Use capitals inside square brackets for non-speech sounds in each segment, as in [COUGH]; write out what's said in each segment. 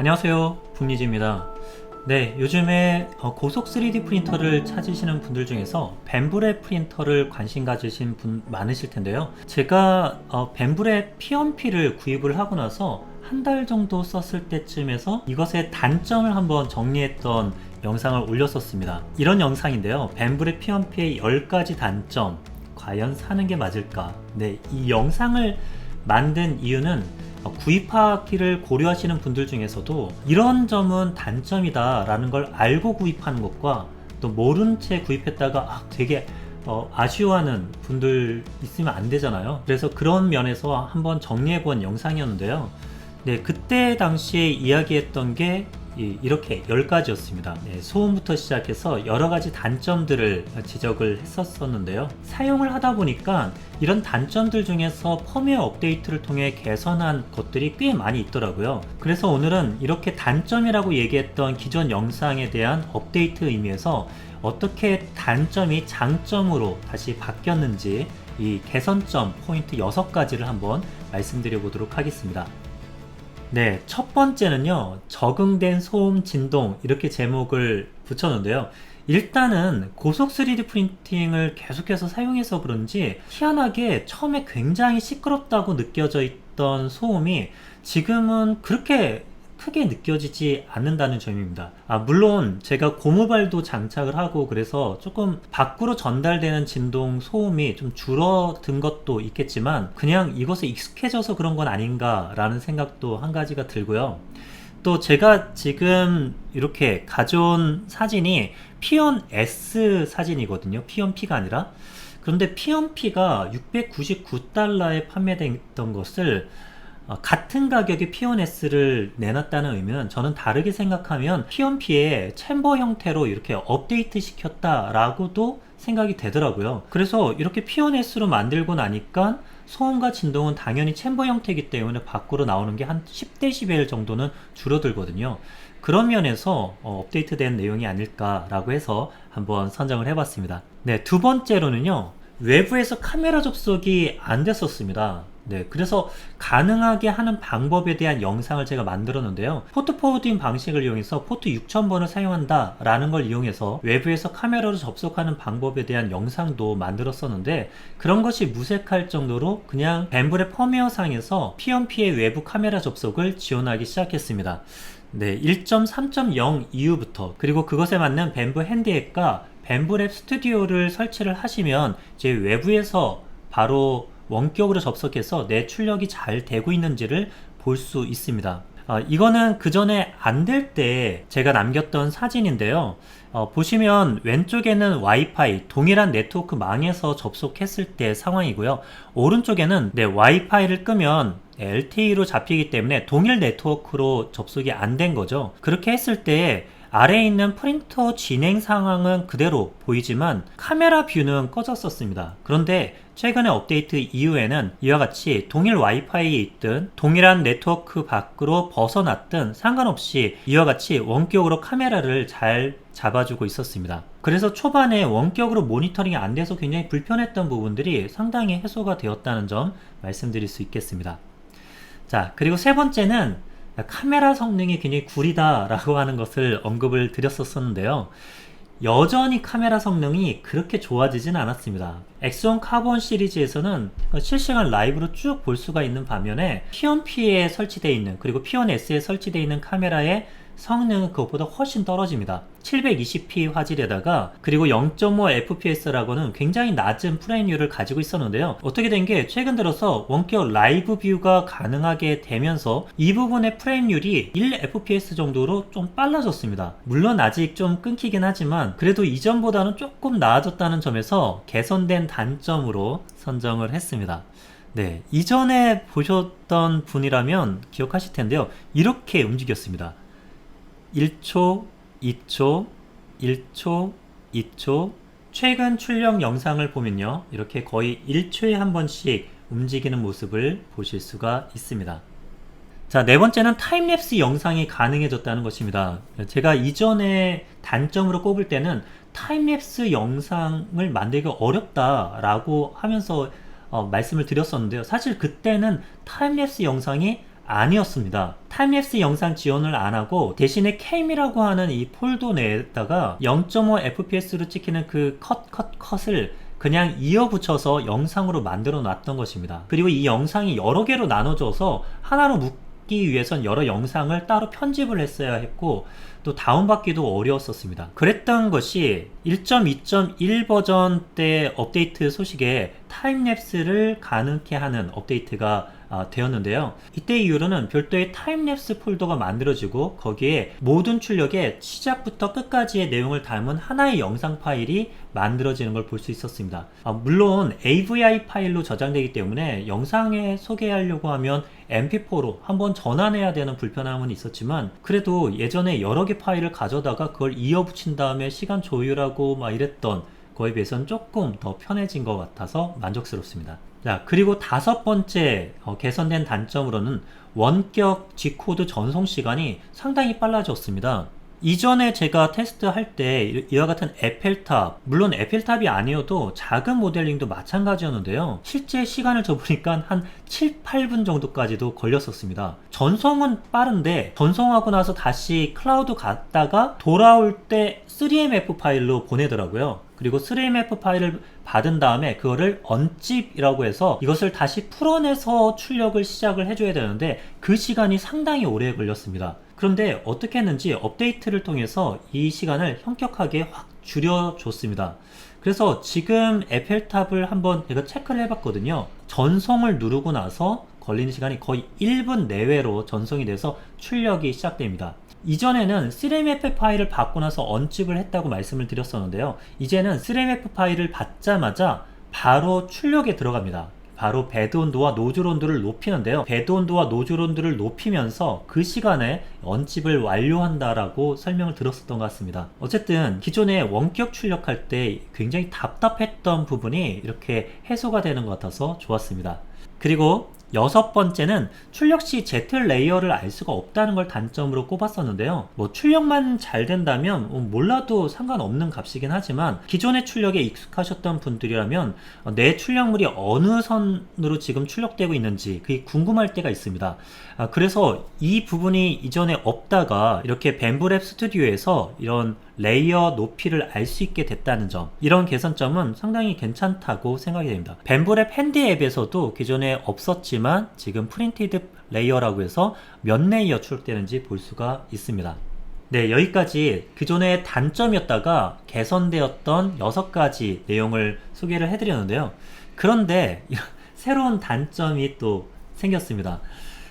안녕하세요. 북리지입니다. 네 요즘에 어, 고속 3D 프린터를 찾으시는 분들 중에서 벤브레 프린터를 관심 가지신 분 많으실 텐데요. 제가 어, 벤브레 P1P를 구입을 하고 나서 한 달 정도 썼을 때쯤에서 이것의 단점을 한번 정리했던 영상을 올렸었습니다. 이런 영상인데요. 벤브레 P1P의 10가지 단점 과연 사는 게 맞을까? 네, 이 영상을 만든 이유는 어, 구입하기를 고려하시는 분들 중에서도 이런 점은 단점이다 라는 걸 알고 구입하는 것과 또 모른 채 구입했다가 아, 되게 어, 아쉬워하는 분들 있으면 안 되잖아요. 그래서 그런 면에서 한번 정리해 본 영상이었는데요. 네 그때 당시에 이야기했던 게 이- 이렇게 10가지였습니다. 소음부터 시작해서 여러 가지 단점들을 지적을 했었었는데요. 사용을 하다 보니까 이런 단점들 중에서 펌웨어 업데이트를 통해 개선한 것들이 꽤 많이 있더라고요. 그래서 오늘은 이렇게 단점이라고 얘기했던 기존 영상에 대한 업데이트 의미에서 어떻게 단점이 장점으로 다시 바뀌었는지 이 개선점 포인트 6가지를 한번 말씀드려 보도록 하겠습니다. 네, 첫 번째는요, 적응된 소음 진동, 이렇게 제목을 붙였는데요. 일단은 고속 3D 프린팅을 계속해서 사용해서 그런지 희한하게 처음에 굉장히 시끄럽다고 느껴져 있던 소음이 지금은 그렇게 크게 느껴지지 않는다는 점입니다. 아, 물론 제가 고무발도 장착을 하고 그래서 조금 밖으로 전달되는 진동 소음이 좀 줄어든 것도 있겠지만 그냥 이것에 익숙해져서 그런 건 아닌가라는 생각도 한 가지가 들고요. 또 제가 지금 이렇게 가져온 사진이 P1 S 사진이거든요. P1 P가 아니라. 그런데 P1 P가 699달러에 판매됐던 것을 어, 같은 가격의 P1S를 내놨다는 의미는 저는 다르게 생각하면 P1P의 챔버 형태로 이렇게 업데이트 시켰다라고도 생각이 되더라고요. 그래서 이렇게 P1S로 만들고 나니까 소음과 진동은 당연히 챔버 형태이기 때문에 밖으로 나오는 게 한 10dB 정도는 줄어들거든요. 그런 면에서 어, 업데이트된 내용이 아닐까라고 해서 한번 선정을 해봤습니다. 네, 두 번째로는요. 외부에서 카메라 접속이 안 됐었습니다. 네, 그래서 가능하게 하는 방법에 대한 영상을 제가 만들었는데요. 포트 포워딩 방식을 이용해서 포트 6000번을 사용한다 라는 걸 이용해서 외부에서 카메라로 접속하는 방법에 대한 영상도 만들었었는데 그런 것이 무색할 정도로 그냥 벤블의 펌웨어 상에서 P1P의 외부 카메라 접속을 지원하기 시작했습니다. 네, 1.3.0 이후부터 그리고 그것에 맞는 벤브 핸드앱과 벤브랩 스튜디오를 설치를 하시면 이제 외부에서 바로 원격으로 접속해서 내 출력이 잘 되고 있는지를 볼 수 있습니다. 어, 이거는 그 전에 안 될 때 제가 남겼던 사진인데요. 어, 보시면 왼쪽에는 와이파이 동일한 네트워크 망에서 접속했을 때 상황이고요. 오른쪽에는 네, 와이파이를 끄면 LTE로 잡히기 때문에 동일 네트워크로 접속이 안 된 거죠. 그렇게 했을 때 아래에 있는 프린터 진행 상황은 그대로 보이지만 카메라 뷰는 꺼졌었습니다. 그런데 최근에 업데이트 이후에는 이와 같이 동일 와이파이에 있든 동일한 네트워크 밖으로 벗어났든 상관없이 이와 같이 원격으로 카메라를 잘 잡아주고 있었습니다. 그래서 초반에 원격으로 모니터링이 안 돼서 굉장히 불편했던 부분들이 상당히 해소가 되었다는 점 말씀드릴 수 있겠습니다. 자, 그리고 세 번째는 카메라 성능이 굉장히 구리다라고 하는 것을 언급을 드렸었는데요. 여전히 카메라 성능이 그렇게 좋아지진 않았습니다. 엑스원 카본 시리즈에서는 실시간 라이브로 쭉 볼 수가 있는 반면에 P1P에 설치되어 있는 그리고 P1S에 설치되어 있는 카메라의 성능은 그것보다 훨씬 떨어집니다. 720p 화질에다가 그리고 0.5 fps라고는 굉장히 낮은 프레임률을 가지고 있었는데요. 어떻게 된 게 최근 들어서 원격 라이브 뷰가 가능하게 되면서 이 부분의 프레임률이 1 fps 정도로 좀 빨라졌습니다. 물론 아직 좀 끊기긴 하지만 그래도 이전보다는 조금 나아졌다는 점에서 개선된 단점으로 선정을 했습니다. 네, 이전에 보셨던 분이라면 기억하실 텐데요. 이렇게 움직였습니다. 1초, 2초, 1초, 2초. 최근 출력 영상을 보면요. 이렇게 거의 1초에 한 번씩 움직이는 모습을 보실 수가 있습니다. 자, 네 번째는 타임랩스 영상이 가능해졌다는 것입니다. 제가 이전에 단점으로 꼽을 때는 타임랩스 영상을 만들기 어렵다라고 하면서 어, 말씀을 드렸었는데요. 사실 그때는 타임랩스 영상이 아니었습니다. 타임랩스 영상 지원을 안 하고 대신에 캠이라고 하는 이 폴더 내에다가 0.5 fps로 찍히는 그 컷 컷 컷을 그냥 이어 붙여서 영상으로 만들어 놨던 것입니다. 그리고 이 영상이 여러 개로 나눠져서 하나로 묶기 위해선 여러 영상을 따로 편집을 했어야 했고 또 다운받기도 어려웠었습니다. 그랬던 것이 1.2.1 버전 때 업데이트 소식에 타임랩스를 가능케 하는 업데이트가 아, 되었는데요. 이때 이후로는 별도의 타임랩스 폴더가 만들어지고 거기에 모든 출력의 시작부터 끝까지의 내용을 담은 하나의 영상 파일이 만들어지는 걸 볼 수 있었습니다. 아, 물론 AVI 파일로 저장되기 때문에 영상에 소개하려고 하면 MP4로 한번 전환해야 되는 불편함은 있었지만 그래도 예전에 여러 개 파일을 가져다가 그걸 이어 붙인 다음에 시간 조율하고 막 이랬던 거에 비해서는 조금 더 편해진 것 같아서 만족스럽습니다. 자, 그리고 다섯 번째 어, 개선된 단점으로는 원격 G코드 전송 시간이 상당히 빨라졌습니다. 이전에 제가 테스트할 때 이와 같은 에펠탑, 물론 에펠탑이 아니어도 작은 모델링도 마찬가지였는데요. 실제 시간을 줘보니까 한 7, 8분 정도까지도 걸렸었습니다. 전송은 빠른데 전송하고 나서 다시 클라우드 갔다가 돌아올 때 3MF 파일로 보내더라고요. 그리고 3MF 파일을 받은 다음에 그거를 언집이라고 해서 이것을 다시 풀어내서 출력을 시작을 해줘야 되는데 그 시간이 상당히 오래 걸렸습니다. 그런데 어떻게 했는지 업데이트를 통해서 이 시간을 현격하게 확 줄여줬습니다. 그래서 지금 에펠탑을 한번 제가 체크를 해봤거든요. 전송을 누르고 나서 걸리는 시간이 거의 1분 내외로 전송이 돼서 출력이 시작됩니다. 이전에는 3MF 파일을 받고 나서 언집을 했다고 말씀을 드렸었는데요. 이제는 3MF 파일을 받자마자 바로 출력에 들어갑니다. 바로 배드 온도와 노즐 온도를 높이는데요. 배드 온도와 노즐 온도를 높이면서 그 시간에 언집을 완료한다라고 설명을 들었었던 것 같습니다. 어쨌든 기존에 원격 출력할 때 굉장히 답답했던 부분이 이렇게 해소가 되는 것 같아서 좋았습니다. 그리고 여섯 번째는 출력 시 Z 레이어를 알 수가 없다는 걸 단점으로 꼽았었는데요. 뭐 출력만 잘 된다면 뭐 몰라도 상관없는 값이긴 하지만 기존의 출력에 익숙하셨던 분들이라면 내 출력물이 어느 선으로 지금 출력되고 있는지 그게 궁금할 때가 있습니다. 아, 그래서 이 부분이 이전에 없다가 이렇게 벤브랩 스튜디오에서 이런 레이어 높이를 알 수 있게 됐다는 점 이런 개선점은 상당히 괜찮다고 생각이 됩니다 벤브랩 핸디 앱에서도 기존에 없었지만 지금 프린티드 레이어라고 해서 몇 레이어 출력되는지 볼 수가 있습니다. 네 여기까지 기존의 단점이었다가 개선되었던 6가지 내용을 소개를 해드렸는데요. 그런데 [LAUGHS] 새로운 단점이 또 생겼습니다.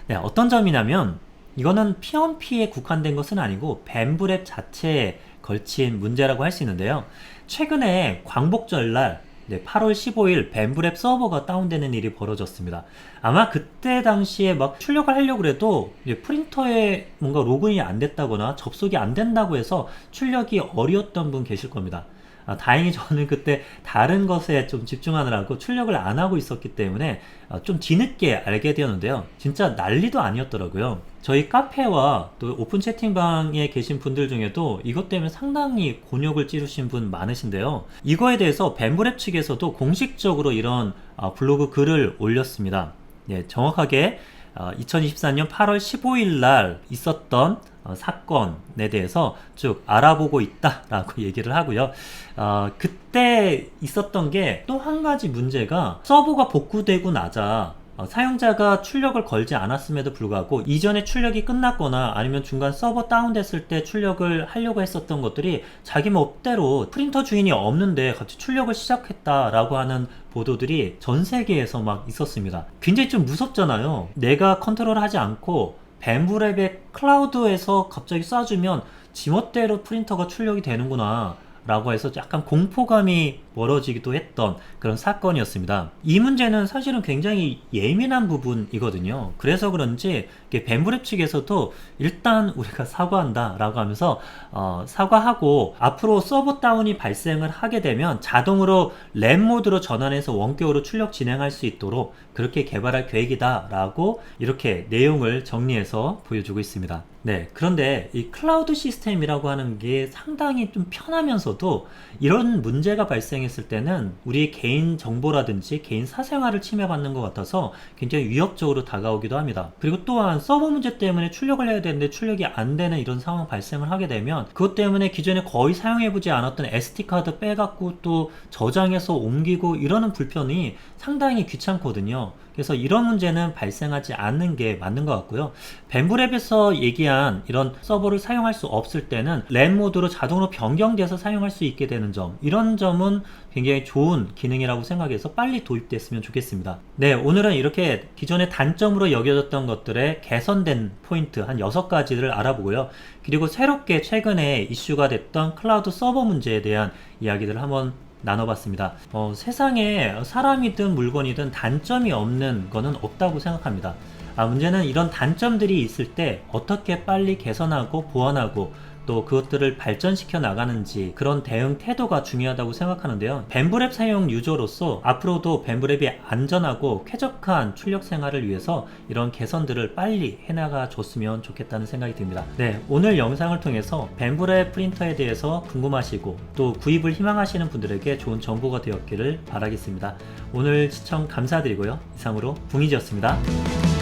네, 어떤 점이냐면 이거는 P1P에 국한된 것은 아니고 벤브랩 자체에 걸친 문제라고 할 수 있는데요. 최근에 광복절날 네, 8월 15일 벤브랩 서버가 다운되는 일이 벌어졌습니다. 아마 그때 당시에 막 출력을 하려고 해도 프린터에 뭔가 로그인이 안 됐다거나 접속이 안 된다고 해서 출력이 어려웠던 분 계실 겁니다. 아, 다행히 저는 그때 다른 것에 좀 집중하느라고 출력을 안 하고 있었기 때문에 아, 좀 뒤늦게 알게 되었는데요. 진짜 난리도 아니었더라고요. 저희 카페와 또 오픈 채팅방에 계신 분들 중에도 이것 때문에 상당히 곤욕을 찌르신 분 많으신데요. 이거에 대해서 벤브랩 측에서도 공식적으로 이런 아, 블로그 글을 올렸습니다. 예, 정확하게 2024년 8월 15일 날 있었던 어, 사건에 대해서 쭉 알아보고 있다라고 [LAUGHS] 얘기를 하고요. 어, 그때 있었던 게 또 한 가지 문제가 서버가 복구되고 나자 어, 사용자가 출력을 걸지 않았음에도 불구하고 이전에 출력이 끝났거나 아니면 중간 서버 다운됐을 때 출력을 하려고 했었던 것들이 자기 멋대로 프린터 주인이 없는데 같이 출력을 시작했다라고 하는 보도들이 전 세계에서 막 있었습니다. 굉장히 좀 무섭잖아요. 내가 컨트롤하지 않고 벤브랩의 클라우드에서 갑자기 쏴주면 지멋대로 프린터가 출력이 되는구나 라고 해서 약간 공포감이 멀어지기도 했던 그런 사건이었습니다. 이 문제는 사실은 굉장히 예민한 부분이거든요. 그래서 그런지 벤브랩 측에서도 일단 우리가 사과한다 라고 하면서 어, 사과하고 앞으로 서버 다운이 발생을 하게 되면 자동으로 램 모드로 전환해서 원격으로 출력 진행할 수 있도록 그렇게 개발할 계획이다 라고 이렇게 내용을 정리해서 보여주고 있습니다. 네, 그런데 이 클라우드 시스템이라고 하는 게 상당히 좀 편하면서도 이런 문제가 발생해서 사용했을 때는 우리의 개인 정보라든지 개인 사생활을 침해받는 것 같아서 굉장히 위협적으로 다가오기도 합니다. 그리고 또한 서버 문제 때문에 출력을 해야 되는데 출력이 안 되는 이런 상황 발생을 하게 되면 그것 때문에 기존에 거의 사용해보지 않았던 SD카드 빼갖고 또 저장해서 옮기고 이러는 불편이 상당히 귀찮거든요. 그래서 이런 문제는 발생하지 않는 게 맞는 것 같고요. 벤브랩에서 얘기한 이런 서버를 사용할 수 없을 때는 램 모드로 자동으로 변경돼서 사용할 수 있게 되는 점 이런 점은 굉장히 좋은 기능이라고 생각해서 빨리 도입됐으면 좋겠습니다. 네, 오늘은 이렇게 기존의 단점으로 여겨졌던 것들의 개선된 포인트 한 6가지를 알아보고요. 그리고 새롭게 최근에 이슈가 됐던 클라우드 서버 문제에 대한 이야기들을 한번 나눠봤습니다. 어, 세상에 사람이든 물건이든 단점이 없는 거는 없다고 생각합니다. 아, 문제는 이런 단점들이 있을 때 어떻게 빨리 개선하고 보완하고 또 그것들을 발전시켜 나가는지 그런 대응 태도가 중요하다고 생각하는데요. 벤브랩 사용 유저로서 앞으로도 벤브랩이 안전하고 쾌적한 출력 생활을 위해서 이런 개선들을 빨리 해나가 줬으면 좋겠다는 생각이 듭니다. 네, 오늘 영상을 통해서 벤브랩 프린터에 대해서 궁금하시고 또 구입을 희망하시는 분들에게 좋은 정보가 되었기를 바라겠습니다. 오늘 시청 감사드리고요. 이상으로 붕이지였습니다.